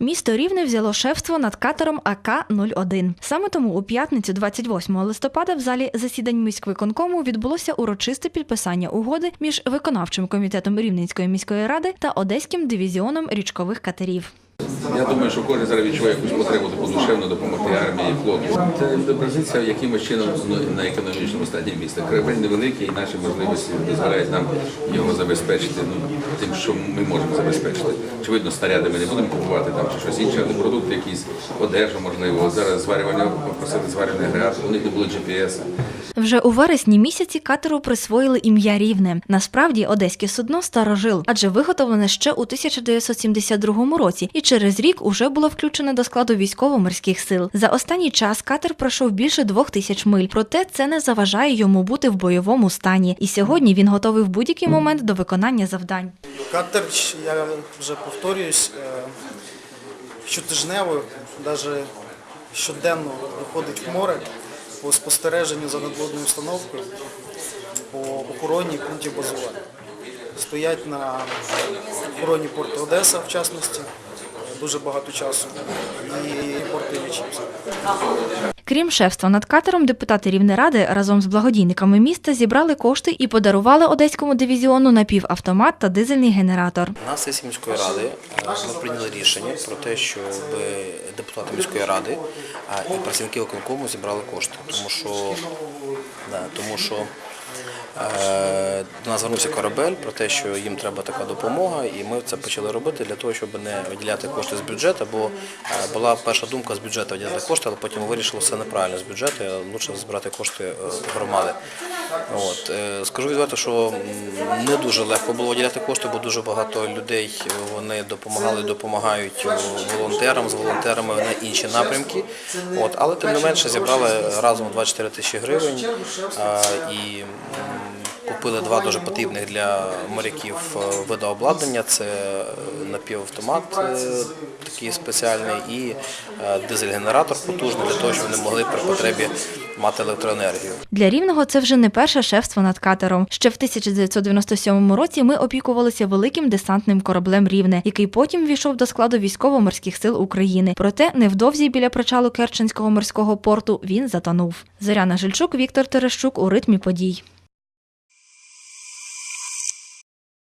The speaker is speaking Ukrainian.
Місто Рівне взяло шефство над катером АК-01. Саме тому у п'ятницю, 28 листопада, в залі засідань міськвиконкому відбулося урочисте підписання угоди між виконавчим комітетом Рівненської міської ради та Одеським дивізіоном річкових катерів. Я думаю, що кожен зараз відчуває якусь потребу таку душевно допомогти армії флоту. Це відобразиться якимось чином ну, на економічному стані міста. Корабель невеликий, і наші можливості дозволяють нам його забезпечити ну, тим, що ми можемо забезпечити. Очевидно, снаряди ми не будемо купувати там чи щось інше, але продукти якісь, одежу, можливо. Зараз зварювання попросили зварювальний агрегат, у них не було GPS. Вже у вересні місяці катеру присвоїли ім'я Рівне. Насправді одеське судно старожил, адже виготовлене ще у 1972 році, і через рік уже було включене до складу військово-морських сил. За останній час катер пройшов більше двох тисяч миль, проте це не заважає йому бути в бойовому стані. І сьогодні він готовий в будь-який момент до виконання завдань. Катер, я вже повторююсь, е, щотижнево, навіть щоденно виходить в море по спостереженню за надводною установкою, по охороні пунктів базування. Стоять на охороні порту Одеса, в частності, дуже багато часу, і порту Іллічівська. Крім шефства над катером, депутати Рівнеради разом з благодійниками міста зібрали кошти і подарували одеському дивізіону напівавтомат та дизельний генератор. На сесії міської ради е, ми прийняли рішення про те, щоб депутати міської ради і працівники виконкому зібрали кошти, тому що, да, тому що е, до нас звернувся корабель про те, що їм треба така допомога, і ми це почали робити для того, щоб не виділяти кошти з бюджету, бо е, була перша думка з бюджету виділяти кошти, але потім вирішили все неправильно з бюджету, лучше збирати кошти е, громади. От, е, скажу відверто, що не дуже легко було виділяти кошти, бо дуже багато людей е, вони допомагали, допомагають е, волонтерам з волонтерами на інші напрямки. От, але тим не менше зібрали разом 24 тисячі гривень е, і Amen. Купили два дуже потрібних для моряків е, вида обладнання. Це е, напівавтомат е, такий спеціальний і дизель-генератор потужний для того, щоб вони могли при потребі мати електроенергію. Для рівного це вже не перше шефство над катером. Ще в 1997 році ми опікувалися великим десантним кораблем Рівне, який потім війшов до складу військово-морських сил України. Проте невдовзі біля причалу Керченського морського порту він затонув. Зоряна Жильчук, Віктор Терещук у ритмі подій.